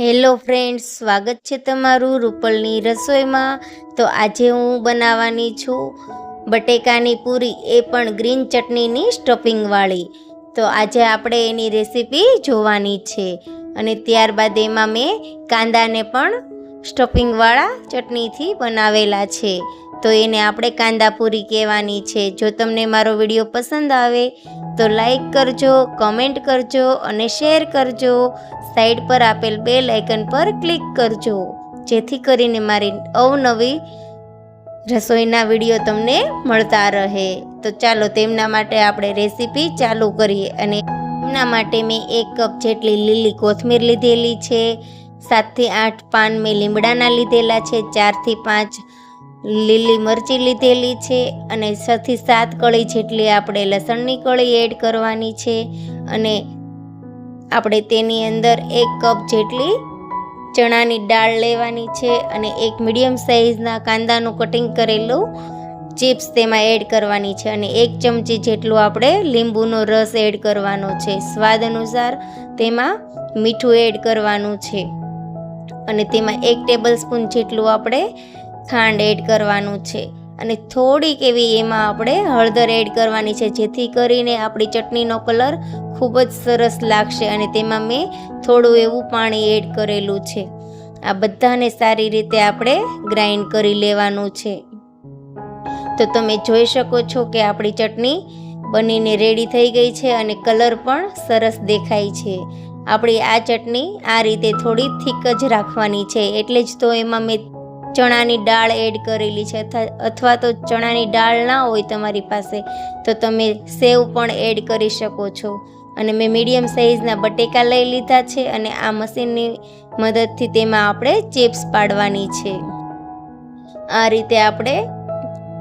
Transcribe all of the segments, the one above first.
Hello friends, સ્વાગત છે તમારું રૂપલની રસોઈમાં. તો આજે હું બનાવવાની છું બટેકાની પૂરી, એ પણ ગ્રીન ચટણીની સ્ટફિંગવાળી તો આજે આપણે એની રેસીપી જોવાની છે અને ત્યારબાદ એમાં મેં કાંદાને પણ સ્ટફિંગવાળા ચટણીથી બનાવેલા છે. તો એને આપણે કાંદા પૂરી કહેવાની છે. જો તમને મારો વીડિયો પસંદ આવે તો લાઈક કરજો કમેન્ટ કરજો અને શેર કરજો. સાઈડ પર આપેલ બે લાઇકન પર ક્લિક કરજો. જેથી કરીને મારી અવનવી રસોઈના વીડિયો તમને મળતા રહે. તો ચાલો તેમના માટે આપણે રેસીપી ચાલુ કરીએ અને એમના માટે મેં એક કપ જેટલી લીલી કોથમીર લીધેલી છે, સાતથી આઠ પાન મેં લીમડાના લીધેલા છે, ચારથી પાંચ લીલી મરચી લીધેલી છે અને છથી સાત કળી જેટલી આપણે લસણની કળી એડ કરવાની છે અને આપણે તેની અંદર એક કપ જેટલી ચણાની દાળ લેવાની છે અને એક મીડિયમ સાઇઝના કાંદાનું કટિંગ કરેલું ચિપ્સ તેમાં એડ કરવાની છે અને એક ચમચી જેટલું આપણે લીંબુનો રસ એડ કરવાનો છે. સ્વાદ અનુસાર તેમાં મીઠું એડ કરવાનું છે. અને તેમાં એક ટેબલ સ્પૂન જેટલું આપણે ખાંડ એડ કરવાનું છે. અને થોડીક એવી એમાં આપણે હળદર એડ કરવાની છે, જેથી કરીને આપણી ચટણીનો કલર ખૂબ જ સરસ લાગશે અને તેમાં મેં થોડું એવું પાણી એડ કરેલું છે. આ બધાને સારી રીતે આપણે ગ્રાઇન્ડ કરી લેવાનું છે. તો તમે જોઈ શકો છો કે આપણી ચટણી બનીને રેડી થઈ ગઈ છે અને કલર પણ સરસ દેખાય છે. આપણી આ ચટણી આ રીતે થોડી થીક જ રાખવાની છે, એટલે જ તો એમાં મેં ચણાની દાળ એડ કરેલી છે. અથવા તો ચણાની દાળ ના હોય તમારી પાસે, તો તમે સેવ પણ એડ કરી શકો છો. અને મેં મીડિયમ સાઇઝના બટેકા લઈ લીધા છે અને આ મશીનની મદદથી તેમાં આપણે ચિપ્સ પાડવાની છે. આ રીતે આપણે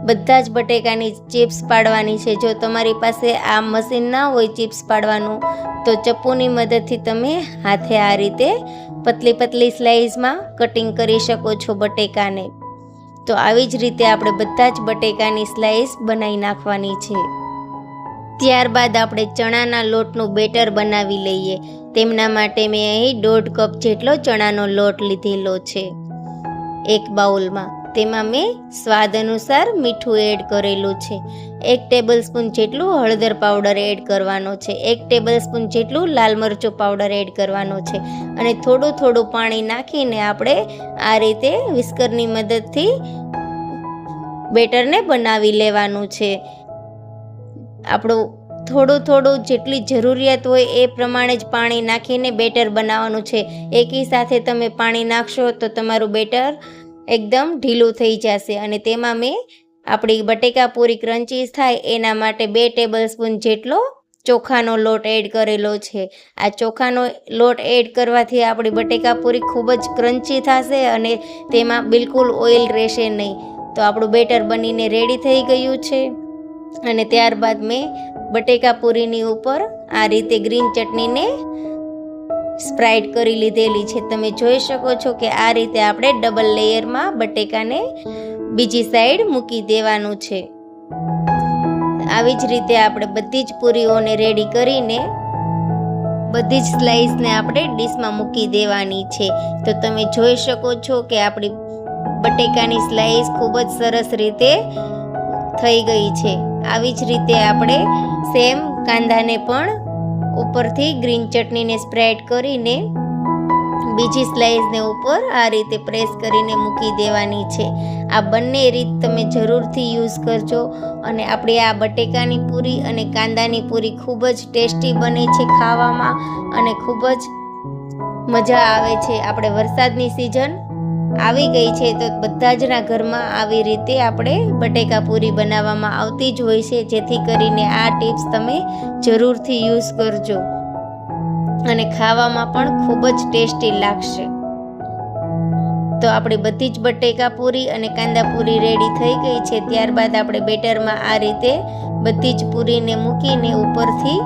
બધા જ બટેકાની ચિપ્સ પાડવાની છે. જો તમારી પાસે આ મશીન ના હોય ચિપ્સ પાડવાનું, તો ચપ્પુની મદદથી તમે હાથે આ રીતે પતલી પતલી સ્લાઇઝમાં કટિંગ કરી શકો છો બટેકાને. તો આવી જ રીતે આપણે બધા જ બટેકાની સ્લાઇસ બનાવી નાખવાની છે. ત્યારબાદ આપણે ચણાના લોટનું બેટર બનાવી લઈએ. તેમના માટે મેં અહીં દોઢ કપ જેટલો ચણાનો લોટ લીધેલો છે. એક બાઉલમાં. તેમાં મેં સ્વાદ અનુસાર મીઠું એડ કરેલું છે. એક ટેબલ સ્પૂન જેટલું હળદર પાવડર એડ કરવાનો છે. એક ટેબલ સ્પૂન જેટલું લાલ મરચું પાવડર એડ કરવાનો છે. અને થોડું થોડું પાણી નાખીને આપણે આ રીતે વિસ્કરની મદદથી બેટરને બનાવી લેવાનું છે. આપણું થોડું થોડું જેટલી જરૂરિયાત હોય એ પ્રમાણે જ પાણી નાખીને બેટર બનાવવાનું છે. એકી સાથે તમે પાણી નાખશો તો તમારું બેટર એકદમ ઢીલું થઈ જશે અને તેમાં મેં આપણી બટેકા પૂરી ક્રન્ચીસ થાય એના માટે બે ટેબલ સ્પૂન જેટલો ચોખાનો લોટ એડ કરેલો છે. આ ચોખાનો લોટ એડ કરવાથી આપણી બટેકા પૂરી ખૂબ જ ક્રન્ચી થશે અને તેમાં બિલકુલ ઓઇલ રહેશે નહીં. તો આપણું બેટર બનીને રેડી થઈ ગયું છે. અને ત્યારબાદ મેં બટેકા પૂરીની ઉપર આ રીતે ગ્રીન ચટણીને સ્પ્રાઇડ કરી લીધેલી છે. તમે જોઈ શકો છો કે આ રીતે આપણે ડબલ લેયરમાં બટેકાને બીજી સાઈડ મૂકી દેવાનું છે. આવી જ રીતે આપણે બધી જ પૂરીઓને રેડી કરીને બધી જ સ્લાઇસને આપણે ડીશમાં મૂકી દેવાની છે. તો તમે જોઈ શકો છો કે આપણી બટેકાની સ્લાઇસ ખૂબ જ સરસ રીતે થઈ ગઈ છે. આવી જ રીતે આપણે સેમ કાંદાને પણ ઉપરથી ગ્રીન ચટણીને સ્પ્રેડ કરીને બીજી સ્લાઇસને ઉપર આ રીતે પ્રેસ કરીને મૂકી દેવાની છે. આ બંને રીત તમે જરૂરથી યુઝ કરજો અને આપણી આ બટેકાની પૂરી અને કાંદાની પૂરી ખૂબ જ ટેસ્ટી બને છે ખાવામાં અને ખૂબ જ મજા આવે છે. આપણે વરસાદની સિઝન આવી ગઈ છે તો બધા જના ઘરમાં આવી રીતે આપણે બટેકા પૂરી બનાવવામાં આવતી જ હોય છે, જેથી કરીને આ ટિપ્સ તમે જરૂરથી યુઝ કરજો. અને ખાવામાં પણ ખૂબ જ ટેસ્ટી લાગશે. તો આપણી બધી જ બટેકા પૂરી અને કાંદા પૂરી રેડી થઈ ગઈ છે, ત્યારબાદ આપણે બેટરમાં આ રીતે બધી જ પૂરીને મૂકીને ઉપરથી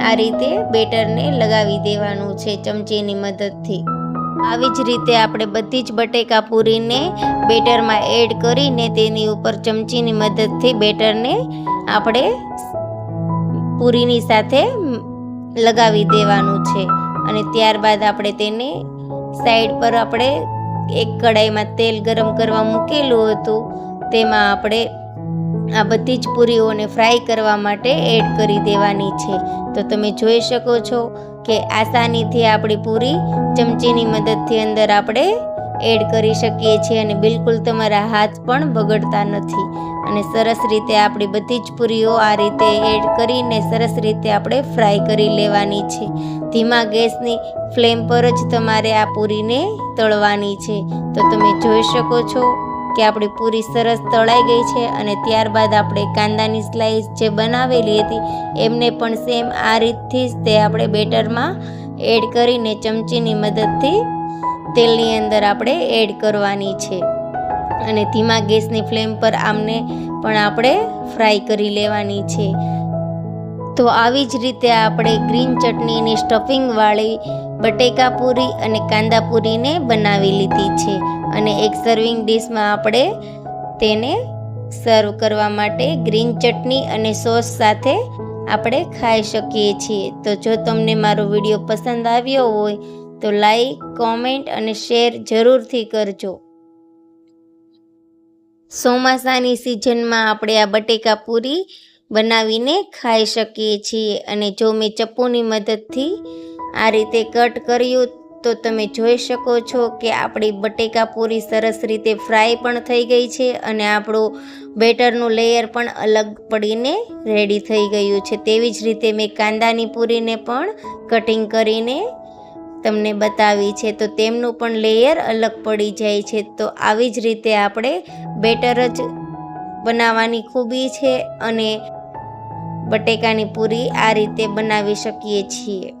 આ રીતે બેટરને લગાવી દેવાનું છે ચમચીની મદદથી. આવી જ રીતે આપણે બધી જ બટેકા પૂરીને બેટરમાં એડ કરીને તેની ઉપર ચમચીની મદદથી બેટરને આપણે પૂરીની સાથે લગાવી દેવાનું છે. અને ત્યારબાદ આપણે તેને સાઈડ પર આપણે એક કડાઈમાં તેલ ગરમ કરવા મૂકેલું હતું. તેમાં આપણે આ બધી જ પૂરીઓને ફ્રાય કરવા માટે એડ કરી દેવાની છે. તો તમે જોઈ શકો છો કે આસાનીથી આપણી પૂરી ચમચીની મદદથી અંદર આપણે એડ કરી શકીએ છીએ અને બિલકુલ તમારા હાથ પણ બગડતા નથી. અને સરસ રીતે આપણી બધી જ પૂરીઓ આ રીતે એડ કરીને સરસ રીતે આપણે ફ્રાય કરી લેવાની છે. ધીમા ગેસની ફ્લેમ પર જ તમારે આ પૂરીને તળવાની છે. તો તમે જોઈ શકો છો કે આપણી પૂરી સરસ તળાઈ ગઈ છે અને ત્યારબાદ આપણે કાંદાની સ્લાઈસ જે બનાવેલી હતી, એમને પણ સેમ આ રીતથી જ તે આપણે બેટરમાં એડ કરીને ચમચીની મદદથી તેલની અંદર આપણે એડ કરવાની છે. અને ધીમા ગેસની ફ્લેમ પર આમને પણ આપણે ફ્રાય કરી લેવાની છે. તો આવી જ રીતે આપણે ગ્રીન ચટણીની સ્ટફિંગવાળી બટેકા પૂરી અને કાંદા પૂરીને બનાવી લીધી છે. અને એક સર્વિંગ ડીશમાં આપણે તેને સર્વ કરવા માટે ગ્રીન ચટણી અને સોસ સાથે આપણે ખાઈ શકીએ છીએ. તો જો તમને મારો વીડિયો પસંદ આવ્યો હોય, તો લાઈક કોમેન્ટ અને શેર જરૂરથી કરજો. ચોમાસાની સિઝનમાં આપણે આ બટેકા પૂરી બનાવીને ખાઈ શકીએ છીએ. અને જો મેં ચપ્પુની મદદથી આ રીતે કટ કર્યું, તો તમે જોઈ શકો છો કે આપણી બટેકા પૂરી સરસ રીતે ફ્રાય પણ થઈ ગઈ છે અને આપણું બેટરનું લેયર પણ અલગ પડીને રેડી થઈ ગયું છે. તેવી જ રીતે મેં કાંદાની પૂરીને પણ કટિંગ કરીને તમને બતાવી છે. તો તેમનું પણ લેયર અલગ પડી જાય છે. તો આવી જ રીતે આપણે બેટર જ બનાવવાની ખૂબી છે અને બટેકાની પૂરી આ રીતે બનાવી શકીએ છીએ.